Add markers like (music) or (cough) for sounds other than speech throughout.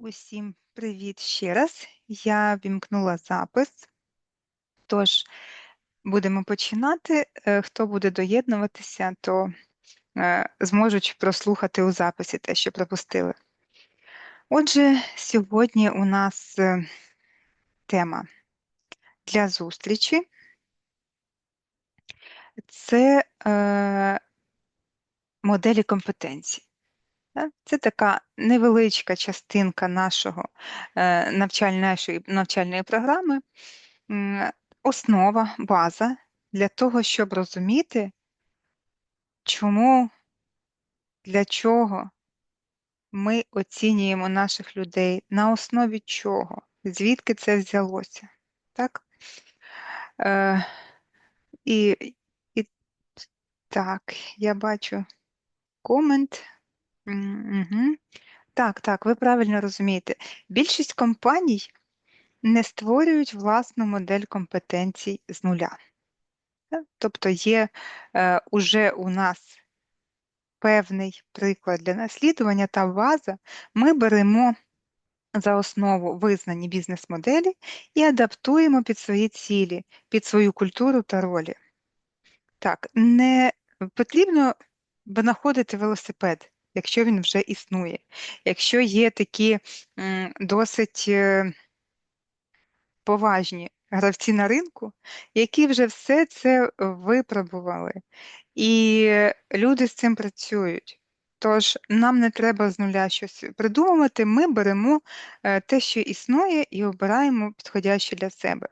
Усім привіт ще раз. Я вімкнула запис, тож будемо починати. Е, Хто буде доєднуватися, то е, зможуть прослухати у записі те, що пропустили. Отже, сьогодні у нас е, тема для зустрічі. Це е, моделі компетенцій. Це така невеличка частинка нашого е, навчальної, навчальної програми, основа, база для того, щоб розуміти, чому, для чого ми оцінюємо наших людей, на основі чого, звідки це взялося. Так? Е, і, і так, я бачу комент. Угу. Так, так, ви правильно розумієте. Більшість компаній не створюють власну модель компетенцій з нуля. Тобто є е, уже у нас певний приклад для наслідування та база, ми беремо за основу визнані бізнес-моделі і адаптуємо під свої цілі, під свою культуру та ролі. Так, не потрібно винаходити велосипед, якщо він вже існує. Якщо є такі досить е, поважні гравці на ринку, які вже все це випробували, і люди з цим працюють. Тож нам не треба з нуля щось придумувати, ми беремо е, те, що існує, і обираємо підходяще для себе.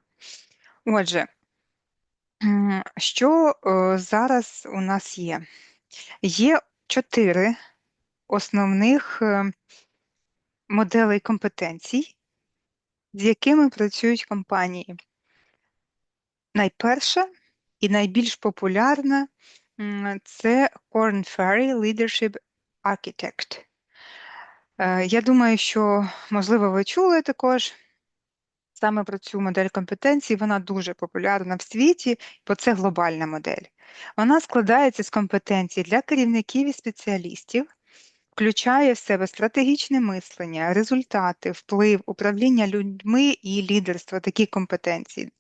Отже, що зараз у нас є? Є чотири основних е, моделей компетенцій, з якими працюють компанії. Найперша і найбільш популярна це Korn Ferry Leadership Architect. Е, Я думаю, що, можливо, ви чули також саме про цю модель компетенцій. Вона дуже популярна в світі, бо це глобальна модель. Вона складається з компетенцій для керівників і спеціалістів, включає в себе стратегічне мислення, результати, вплив, управління людьми і лідерство, такі компетенції.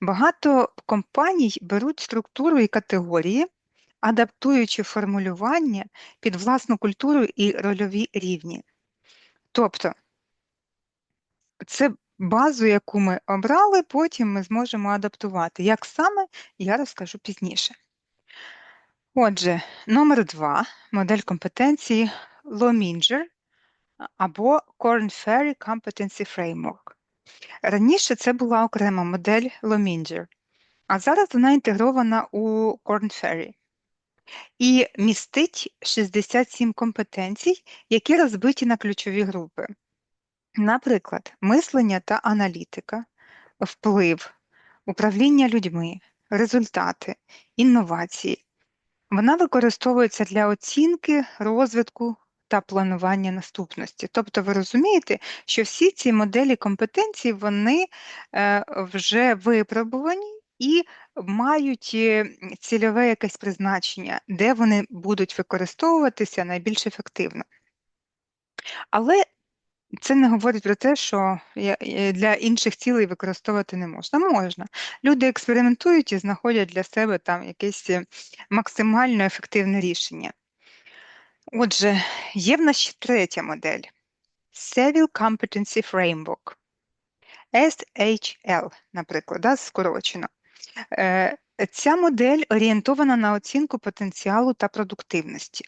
Багато компаній беруть структуру і категорії, адаптуючи формулювання під власну культуру і рольові рівні. Тобто це базу, яку ми обрали, потім ми зможемо адаптувати. Як саме, я розкажу пізніше. Отже, номер два модель компетенції Lominger або Korn Ferry Competency Framework. Раніше це була окрема модель Lominger, а зараз вона інтегрована у Korn Ferry і містить 67 компетенцій, які розбиті на ключові групи. Наприклад, мислення та аналітика, вплив, управління людьми, результати, інновації. Вона використовується для оцінки, розвитку та планування наступності. Тобто ви розумієте, що всі ці моделі компетенцій вони е, вже випробувані і мають е, цільове якесь призначення, де вони будуть використовуватися найбільш ефективно. Але це не говорить про те, що для інших цілей використовувати не можна. Можна. Люди експериментують і знаходять для себе там якесь е, максимально ефективне рішення. Отже, є в нас ще третя модель Civil Competency Framework. SHL, наприклад, да, скорочено. Е, Ця модель орієнтована на оцінку потенціалу та продуктивності.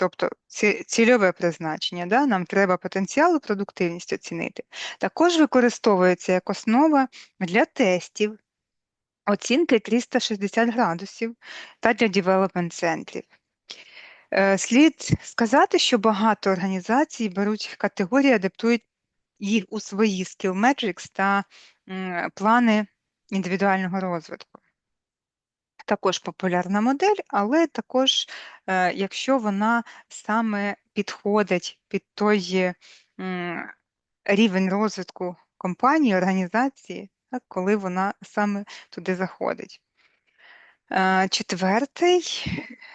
Тобто цільове призначення, да? нам треба потенціал і продуктивність оцінити. Також використовується як основа для тестів, оцінки 360 градусів та для девелопмент центрів. Е, Слід сказати, що багато організацій беруть категорії, адаптують їх у свої skill metrics та плани індивідуального розвитку. Також популярна модель, але також, е, якщо вона саме підходить під той рівень розвитку компанії, організації, коли вона саме туди заходить. Е, Четвертий,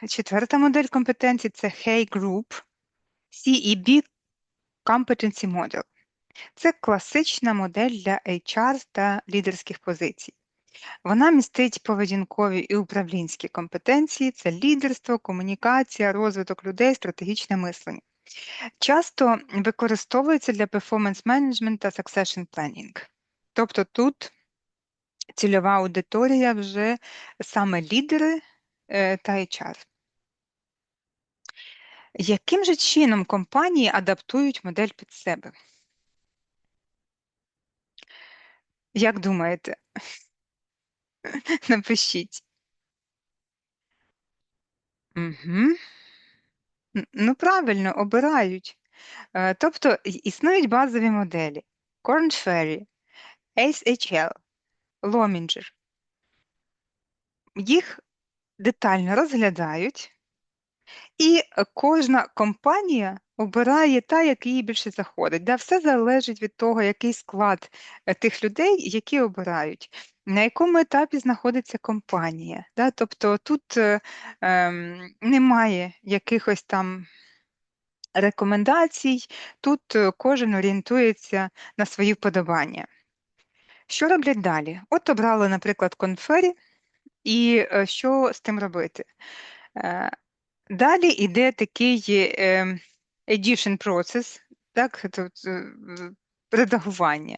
четверта модель компетенцій це Hey Group, CEB Competency Model. Це класична модель для HR та лідерських позицій. Вона містить поведінкові і управлінські компетенції, це лідерство, комунікація, розвиток людей, стратегічне мислення. Часто використовується для performance management та succession planning. Тобто тут цільова аудиторія вже саме лідери е, та HR. Яким же чином компанії адаптують модель під себе? Як думаєте? (laughs) Напишіть. Угу. Ну, правильно, обирають. Е, тобто існують базові моделі: Corn Ferry, ACE-HL, Lominger. Їх детально розглядають, і кожна компанія обирає та, яка їй більше заходить. Да, Все залежить від того, який склад е, тих людей, які обирають, на якому етапі знаходиться компанія. Да? Тобто тут е, е, немає якихось там. Рекомендацій, тут е, кожен орієнтується на свої вподобання. Що роблять далі? От обрали, наприклад, конфері, і е, що з тим робити? Далі йде такий edition process, так, редагування.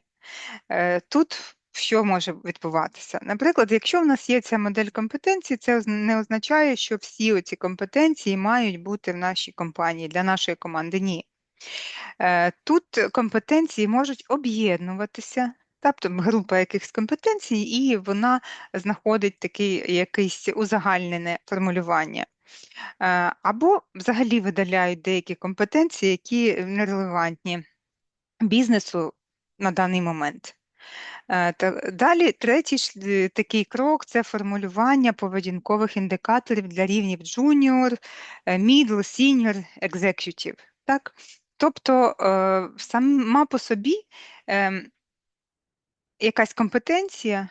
Е, тут що може відбуватися? Наприклад, якщо в нас є ця модель компетенцій, це не означає, що всі ці компетенції мають бути в нашій компанії для нашої команди. Ні. Е, тут компетенції можуть об'єднуватися, тобто група якихось компетенцій, і вона знаходить таке якесь узагальнене формулювання. Е, або взагалі видаляють деякі компетенції, які нерелевантні бізнесу на даний момент. Е, далі третій е, такий крок це формулювання поведінкових індикаторів для рівнів junior, middle, senior, executive. Так? Тобто сама по собі ем, якась компетенція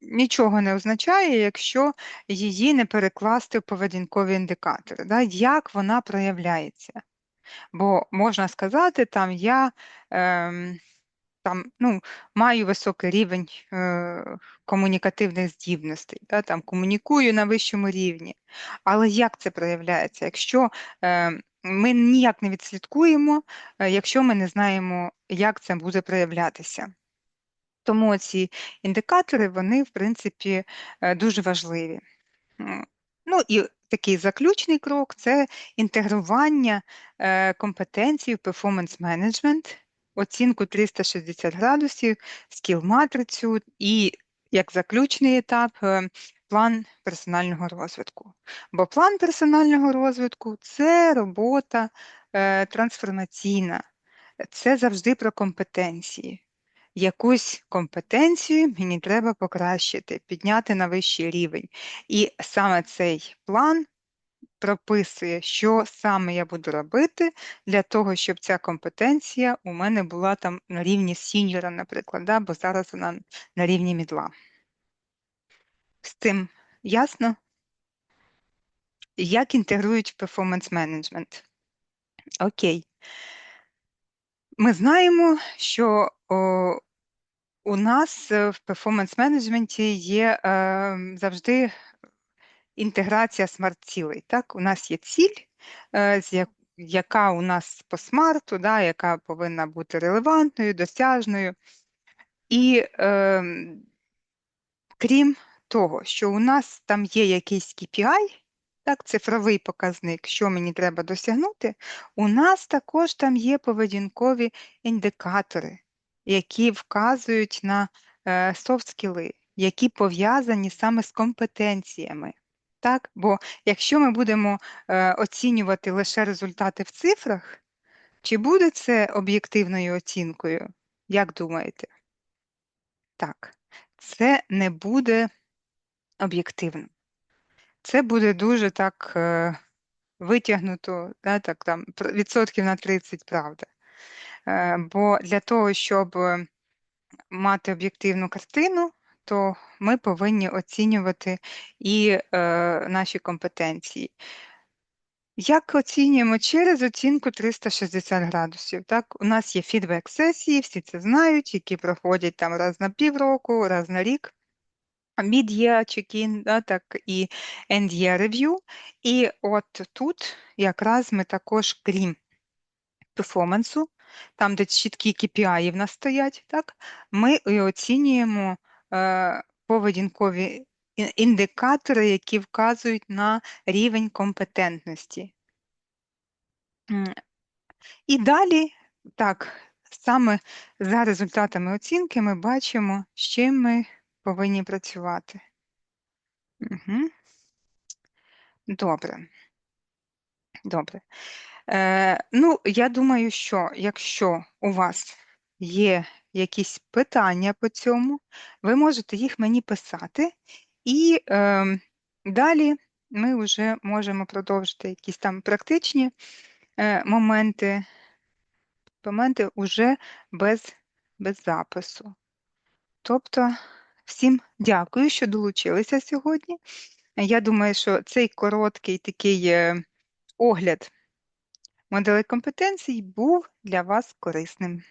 нічого не означає, якщо її не перекласти в поведінкові індикатори, да, як вона проявляється. Бо можна сказати, там я е, там, ну, маю високий рівень е, комунікативних здібностей, да, там, комунікую на вищому рівні. Але як це проявляється? Якщо е, ми ніяк не відслідкуємо, е, якщо ми не знаємо, як це буде проявлятися. Тому ці індикатори, вони, в принципі, е, дуже важливі. Ну і такий заключний крок це інтегрування е, компетенцій в performance management, оцінку 360 градусів, скіл-матрицю і як заключний етап е, план персонального розвитку. Бо план персонального розвитку це робота трансформаційна, це завжди про компетенції якусь компетенцію мені треба покращити, підняти на вищий рівень. І саме цей план прописує, що саме я буду робити для того, щоб ця компетенція у мене була там на рівні сіньора, наприклад, да? бо зараз вона на рівні мідла. З цим ясно? Як інтегрують перформанс менеджмент? Окей. Ми знаємо, що о, у нас е, в перформанс-менеджменті є е, завжди інтеграція смарт-цілей. Так? У нас є ціль, е, яка у нас по смарту, да, яка повинна бути релевантною, досяжною. І е, крім того, що у нас там є якийсь KPI, так, цифровий показник, що мені треба досягнути, у нас також там є поведінкові індикатори які вказують на софт-скіли, які пов'язані саме з компетенціями. Так? Бо якщо ми будемо е, оцінювати лише результати в цифрах, чи буде це об'єктивною оцінкою? Як думаєте? Так, це не буде об'єктивним. Це буде дуже так е, витягнуто, да, так, там, відсотків на 30, правда. Е, бо для того, щоб мати об'єктивну картину, то ми повинні оцінювати і е, наші компетенції. Як оцінюємо через оцінку 360 градусів? Так, у нас є фідбек-сесії, всі це знають, які проходять там раз на півроку, раз на рік. Mid-year check-in, да, так і end-year review. І от тут якраз ми також, крім перформансу, там, де чіткі KPI в нас стоять, так, ми і оцінюємо поведінкові індикатори, які вказують на рівень компетентності. І далі, так, саме за результатами оцінки ми бачимо, з чим ми повинні працювати. Угу. Добре. Добре. Е, ну, я думаю, що якщо у вас є якісь питання по цьому, ви можете їх мені писати, і е, далі ми вже можемо продовжити якісь там практичні е, моменти, моменти уже без, без запису. Тобто, всім дякую, що долучилися сьогодні. Я думаю, що цей короткий такий е, огляд моделей компетенцій був для вас корисним.